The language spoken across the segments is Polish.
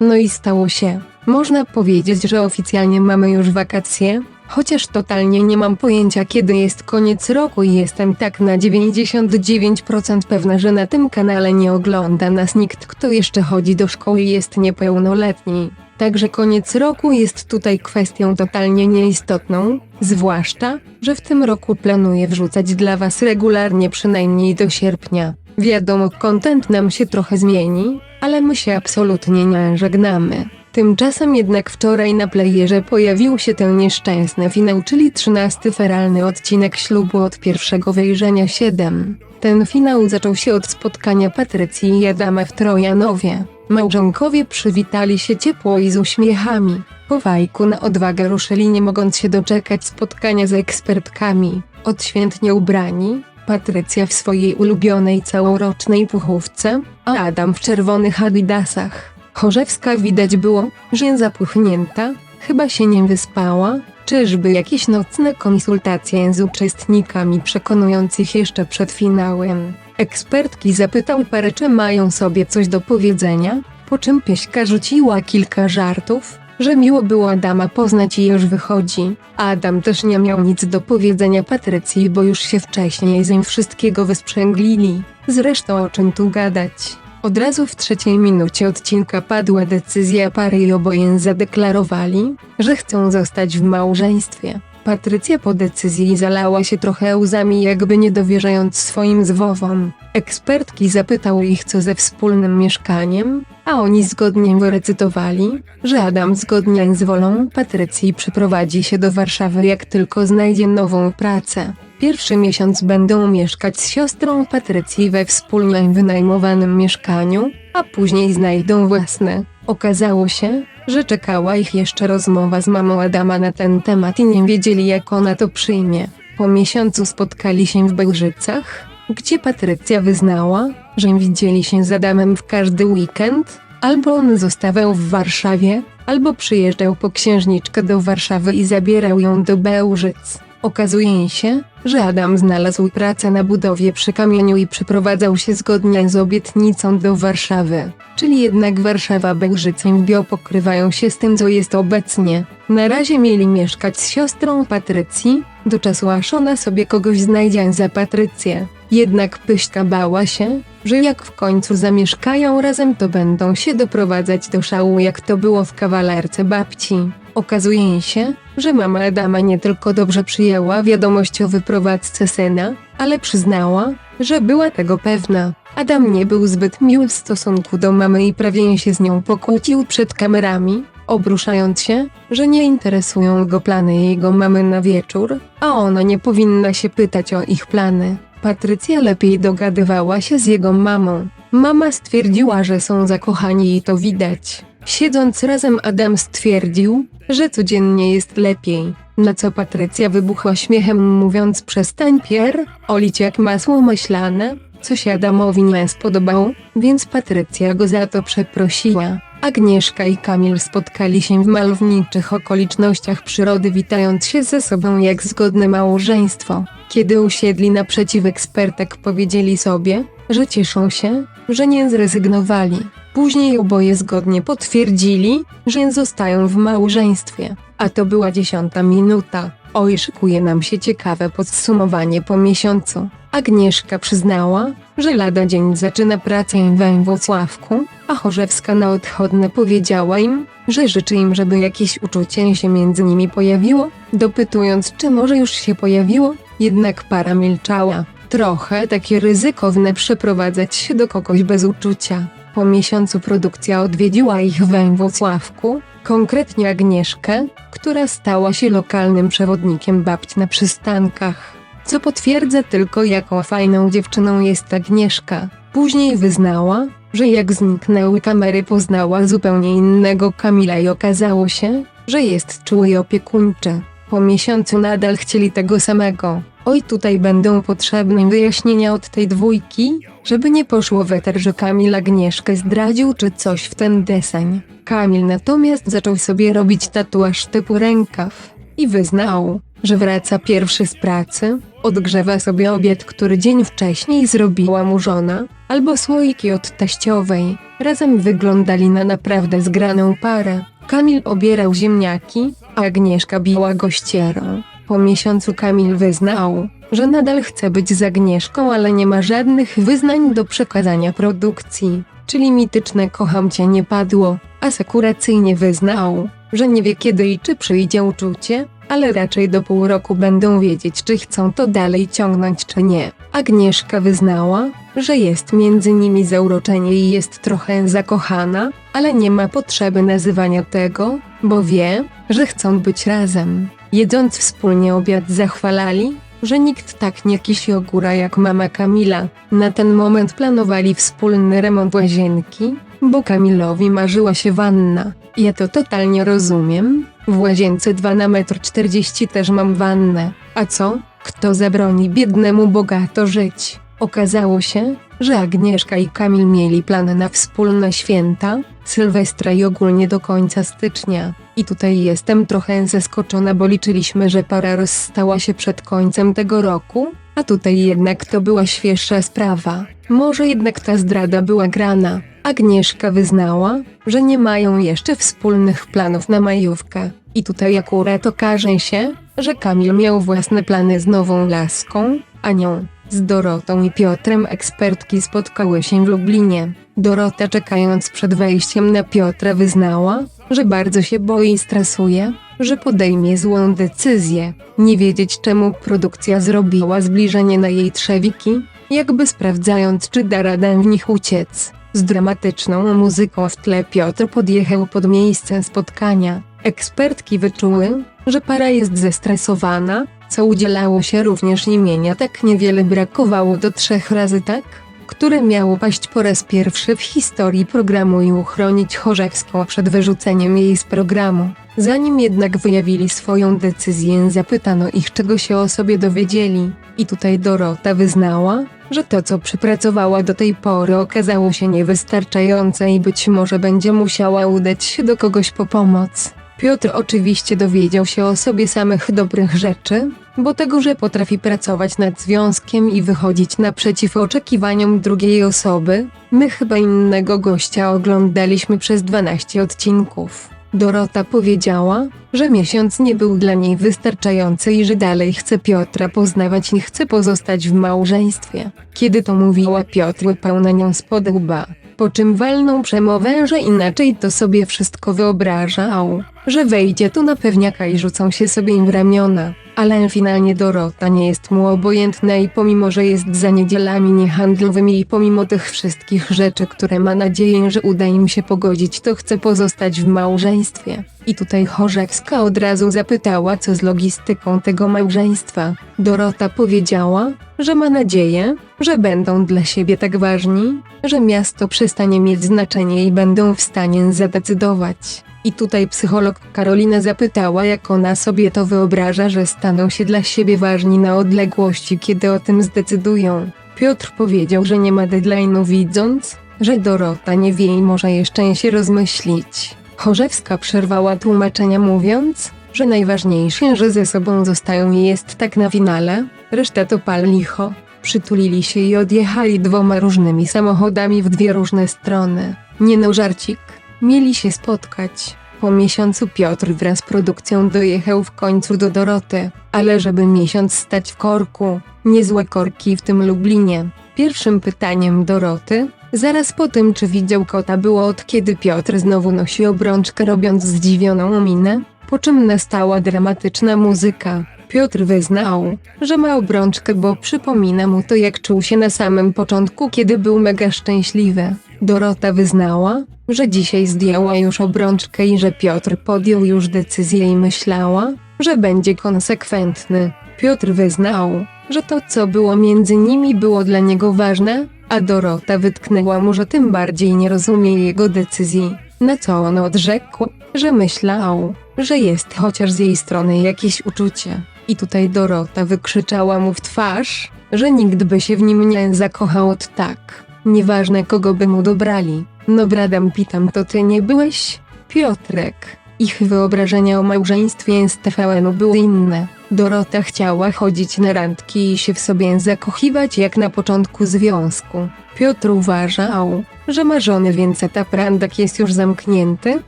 No i stało się. Można powiedzieć, że oficjalnie mamy już wakacje, chociaż totalnie nie mam pojęcia kiedy jest koniec roku i jestem tak na 99% pewna, że na tym kanale nie ogląda nas nikt, kto jeszcze chodzi do szkoły i jest niepełnoletni. Także koniec roku jest tutaj kwestią totalnie nieistotną, zwłaszcza, że w tym roku planuję wrzucać dla Was regularnie przynajmniej do sierpnia. Wiadomo, kontent nam się trochę zmieni, ale my się absolutnie nie żegnamy. Tymczasem jednak wczoraj na playerze pojawił się ten nieszczęsny finał, czyli 13 feralny odcinek ślubu od pierwszego wejrzenia 7. Ten finał zaczął się od spotkania Patrycji i Adama w Trojanowie. Małżonkowie przywitali się ciepło i z uśmiechami. Po wajku na odwagę ruszyli nie mogąc się doczekać spotkania z ekspertkami. Odświętnie ubrani, Patrycja w swojej ulubionej całorocznej puchówce, a Adam w czerwonych adidasach. Chorzewska widać było, że zapuchnięta, chyba się nie wyspała, czyżby jakieś nocne konsultacje z uczestnikami przekonujących jeszcze przed finałem. Ekspertki zapytał parę czy mają sobie coś do powiedzenia, po czym pieśka rzuciła kilka żartów, że miło było Adama poznać i już wychodzi. Adam też nie miał nic do powiedzenia Patrycji, bo już się wcześniej z nim wszystkiego wysprzęglili. Zresztą o czym tu gadać. Od razu w trzeciej minucie odcinka padła decyzja pary i oboje zadeklarowali, że chcą zostać w małżeństwie. Patrycja po decyzji zalała się trochę łzami jakby nie dowierzając swoim zwowom. Ekspertki zapytały ich co ze wspólnym mieszkaniem, a oni zgodnie wyrecytowali, że Adam zgodnie z wolą Patrycji przyprowadzi się do Warszawy jak tylko znajdzie nową pracę. Pierwszy miesiąc będą mieszkać z siostrą Patrycji we wspólnie wynajmowanym mieszkaniu, a później znajdą własne. Okazało się, że czekała ich jeszcze rozmowa z mamą Adama na ten temat i nie wiedzieli jak ona to przyjmie. Po miesiącu spotkali się w Bełżycach, gdzie Patrycja wyznała, że widzieli się z Adamem w każdy weekend, albo on zostawał w Warszawie, albo przyjeżdżał po księżniczkę do Warszawy i zabierał ją do Bełżyc. Okazuje się, że Adam znalazł pracę na budowie przy kamieniu i przeprowadzał się zgodnie z obietnicą do Warszawy. Czyli jednak Warszawa Bełżyce i Bio pokrywają się z tym co jest obecnie. Na razie mieli mieszkać z siostrą Patrycji, do czasu aż ona sobie kogoś znajdzie za Patrycję. Jednak Pyśka bała się, że jak w końcu zamieszkają razem to będą się doprowadzać do szału jak to było w kawalerce babci. Okazuje się, że mama Adama nie tylko dobrze przyjęła wiadomość o wyprowadzce syna, ale przyznała, że była tego pewna. Adam nie był zbyt miły w stosunku do mamy i prawie się z nią pokłócił przed kamerami, obruszając się, że nie interesują go plany jego mamy na wieczór, a ona nie powinna się pytać o ich plany. Patrycja lepiej dogadywała się z jego mamą. Mama stwierdziła, że są zakochani i to widać. Siedząc razem Adam stwierdził, że codziennie jest lepiej. Na co Patrycja wybuchła śmiechem mówiąc przestań Pier, olić jak masło maślane, co się Adamowi nie spodobało, więc Patrycja go za to przeprosiła. Agnieszka i Kamil spotkali się w malowniczych okolicznościach przyrody witając się ze sobą jak zgodne małżeństwo. Kiedy usiedli naprzeciw ekspertek powiedzieli sobie, że cieszą się, że nie zrezygnowali. Później oboje zgodnie potwierdzili, że zostają w małżeństwie. A to była dziesiąta minuta. Oj, szykuje nam się ciekawe podsumowanie po miesiącu. Agnieszka przyznała, że lada dzień zaczyna pracę we Włocławku, a Chorzewska na odchodne powiedziała im, że życzy im, żeby jakieś uczucie się między nimi pojawiło, dopytując, czy może już się pojawiło, jednak para milczała. Trochę takie ryzykowne przeprowadzać się do kogoś bez uczucia. Po miesiącu produkcja odwiedziła ich we Włocławku, konkretnie Agnieszkę, która stała się lokalnym przewodnikiem babci na przystankach. Co potwierdza tylko jaką fajną dziewczyną jest Agnieszka. Później wyznała, że jak zniknęły kamery poznała zupełnie innego Kamila i okazało się, że jest czuły i opiekuńczy. Po miesiącu nadal chcieli tego samego. Oj tutaj będą potrzebne wyjaśnienia od tej dwójki, żeby nie poszło weter, że Kamil Agnieszkę zdradził czy coś w ten deseń. Kamil natomiast zaczął sobie robić tatuaż typu rękaw i wyznał, że wraca pierwszy z pracy, odgrzewa sobie obiad, który dzień wcześniej zrobiła mu żona, albo słoiki od teściowej. Razem wyglądali na naprawdę zgraną parę. Kamil obierał ziemniaki, a Agnieszka biła go ścierą. Po miesiącu Kamil wyznał, że nadal chce być z Agnieszką, ale nie ma żadnych wyznań do przekazania produkcji. Czyli mityczne kocham cię nie padło, asekuracyjnie wyznał, że nie wie kiedy i czy przyjdzie uczucie, ale raczej do pół roku będą wiedzieć czy chcą to dalej ciągnąć czy nie. Agnieszka wyznała, że jest między nimi zauroczenie i jest trochę zakochana, ale nie ma potrzeby nazywania tego, bo wie, że chcą być razem. Jedząc wspólnie obiad zachwalali, że nikt tak nie kisi ogóra jak mama Kamila. Na ten moment planowali wspólny remont łazienki, bo Kamilowi marzyła się wanna. Ja to totalnie rozumiem. W łazience 2 na metr 40 też mam wannę. A co? Kto zabroni biednemu bogato żyć? Okazało się, że Agnieszka i Kamil mieli plan na wspólne święta, Sylwestra i ogólnie do końca stycznia. I tutaj jestem trochę zaskoczona, bo liczyliśmy, że para rozstała się przed końcem tego roku, a tutaj jednak to była świeższa sprawa. Może jednak ta zdrada była grana. Agnieszka wyznała, że nie mają jeszcze wspólnych planów na majówkę. I tutaj akurat okaże się, że Kamil miał własne plany z nową laską, Anią. Z Dorotą i Piotrem ekspertki spotkały się w Lublinie. Dorota czekając przed wejściem na Piotra wyznała, że bardzo się boi i stresuje, że podejmie złą decyzję. Nie wiedzieć czemu produkcja zrobiła zbliżenie na jej trzewiki, jakby sprawdzając czy da radę w nich uciec. Z dramatyczną muzyką w tle Piotr podjechał pod miejsce spotkania. Ekspertki wyczuły, że para jest zestresowana, co udzielało się również imienia tak niewiele brakowało do trzech razy tak, które miało paść po raz pierwszy w historii programu i uchronić Chorzewską przed wyrzuceniem jej z programu. Zanim jednak wyjawili swoją decyzję, zapytano ich, czego się o sobie dowiedzieli. I tutaj Dorota wyznała, że to, co przypracowała do tej pory, okazało się niewystarczające i być może będzie musiała udać się do kogoś po pomoc. Piotr oczywiście dowiedział się o sobie samych dobrych rzeczy, bo tego, że potrafi pracować nad związkiem i wychodzić naprzeciw oczekiwaniom drugiej osoby, my chyba innego gościa oglądaliśmy przez 12 odcinków. Dorota powiedziała, że miesiąc nie był dla niej wystarczający i że dalej chce Piotra poznawać i chce pozostać w małżeństwie. Kiedy to mówiła Piotr łapał na nią spod łba, po czym walną przemowę, że inaczej to sobie wszystko wyobrażał, że wejdzie tu na pewniaka i rzucą się sobie im w ramiona. Ale finalnie Dorota nie jest mu obojętna i pomimo, że jest za niedzielami niehandlowymi i pomimo tych wszystkich rzeczy, które ma nadzieję, że uda im się pogodzić, to chce pozostać w małżeństwie. I tutaj Chorzewska od razu zapytała, co z logistyką tego małżeństwa. Dorota powiedziała, że ma nadzieję, że będą dla siebie tak ważni, że miasto przestanie mieć znaczenie i będą w stanie zadecydować. I tutaj psycholog Karolina zapytała, jak ona sobie to wyobraża, że staną się dla siebie ważni na odległości, kiedy o tym zdecydują. Piotr powiedział, że nie ma deadline'u widząc, że Dorota nie wie i może jeszcze się rozmyślić. Chorzewska przerwała tłumaczenia mówiąc, że najważniejsze, że ze sobą zostają i jest tak na finale, reszta to pal licho. Przytulili się i odjechali dwoma różnymi samochodami w dwie różne strony. Nie no żarcik. Mieli się spotkać. Po miesiącu Piotr wraz z produkcją dojechał w końcu do Doroty, ale żeby miesiąc stać w korku, niezłe korki w tym Lublinie. Pierwszym pytaniem Doroty, zaraz po tym czy widział kota było od kiedy Piotr znowu nosi obrączkę robiąc zdziwioną minę, po czym nastała dramatyczna muzyka. Piotr wyznał, że ma obrączkę, bo przypomina mu to jak czuł się na samym początku, kiedy był mega szczęśliwy. Dorota wyznała, że dzisiaj zdjęła już obrączkę i że Piotr podjął już decyzję i myślała, że będzie konsekwentny. Piotr wyznał, że to co było między nimi było dla niego ważne, a Dorota wytknęła mu, że tym bardziej nie rozumie jego decyzji. Na co on odrzekł, że myślał, że jest chociaż z jej strony jakieś uczucie. I tutaj Dorota wykrzyczała mu w twarz, że nikt by się w nim nie zakochał od tak. Nieważne kogo by mu dobrali. No bradam pitam to ty nie byłeś? Piotrek. Ich wyobrażenia o małżeństwie z TVN-u były inne. Dorota chciała chodzić na randki i się w sobie zakochiwać jak na początku związku. Piotr uważał, że ma żonę, więc etap randek jest już zamknięty,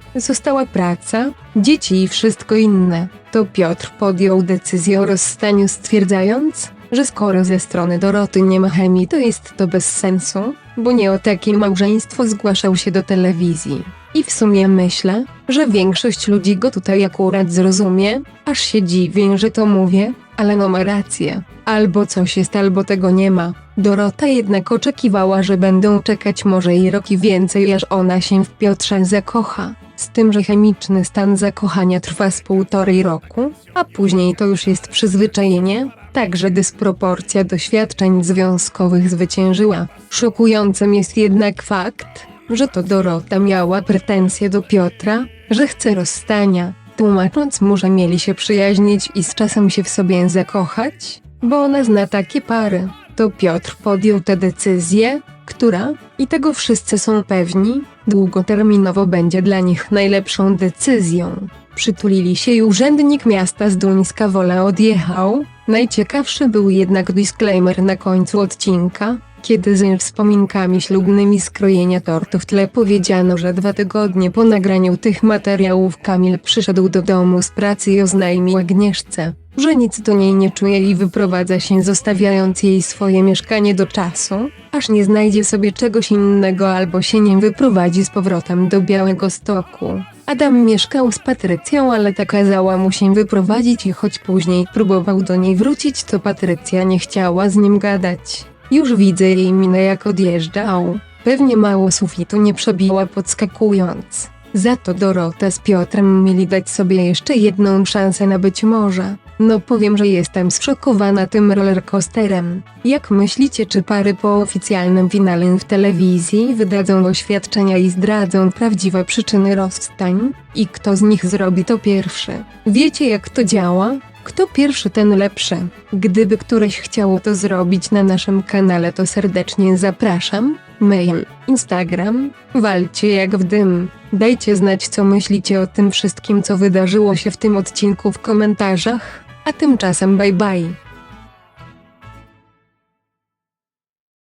została praca, dzieci i wszystko inne. To Piotr podjął decyzję o rozstaniu stwierdzając, że skoro ze strony Doroty nie ma chemii to jest to bez sensu, bo nie o takie małżeństwo zgłaszał się do telewizji. I w sumie myślę, że większość ludzi go tutaj akurat zrozumie, aż się dziwię, że to mówię, ale no ma rację. Albo coś jest, albo tego nie ma. Dorota jednak oczekiwała, że będą czekać może i roki więcej, aż ona się w Piotrze zakocha. Z tym, że chemiczny stan zakochania trwa z półtorej roku, a później to już jest przyzwyczajenie, także dysproporcja doświadczeń związkowych zwyciężyła. Szokującym jest jednak fakt, że to Dorota miała pretensje do Piotra, że chce rozstania, tłumacząc mu, że mieli się przyjaźnić i z czasem się w sobie zakochać, bo ona zna takie pary. To Piotr podjął tę decyzję, która, i tego wszyscy są pewni, długoterminowo będzie dla nich najlepszą decyzją. Przytulili się i urzędnik miasta z Duńska Wola odjechał. Najciekawszy był jednak disclaimer na końcu odcinka, kiedy z wspominkami ślubnymi skrojenia tortu w tle powiedziano, że dwa tygodnie po nagraniu tych materiałów Kamil przyszedł do domu z pracy i oznajmił Agnieszce, że nic do niej nie czuje i wyprowadza się zostawiając jej swoje mieszkanie do czasu, aż nie znajdzie sobie czegoś innego albo się nie wyprowadzi z powrotem do Białego Stoku. Adam mieszkał z Patrycją, ale ta kazała mu się wyprowadzić i choć później próbował do niej wrócić, to Patrycja nie chciała z nim gadać. Już widzę jej minę jak odjeżdżał. Pewnie mało sufitu nie przebiła podskakując. Za to Dorota z Piotrem mieli dać sobie jeszcze jedną szansę na być może. No powiem, że jestem zszokowana tym rollercoasterem. Jak myślicie, czy pary po oficjalnym finale w telewizji wydadzą oświadczenia i zdradzą prawdziwe przyczyny rozstań? I kto z nich zrobi to pierwszy? Wiecie jak to działa? Kto pierwszy, ten lepszy. Gdyby któreś chciało to zrobić na naszym kanale, to serdecznie zapraszam. Mail, Instagram, walcie jak w dym. Dajcie znać, co myślicie o tym wszystkim, co wydarzyło się w tym odcinku w komentarzach. A tymczasem bye bye.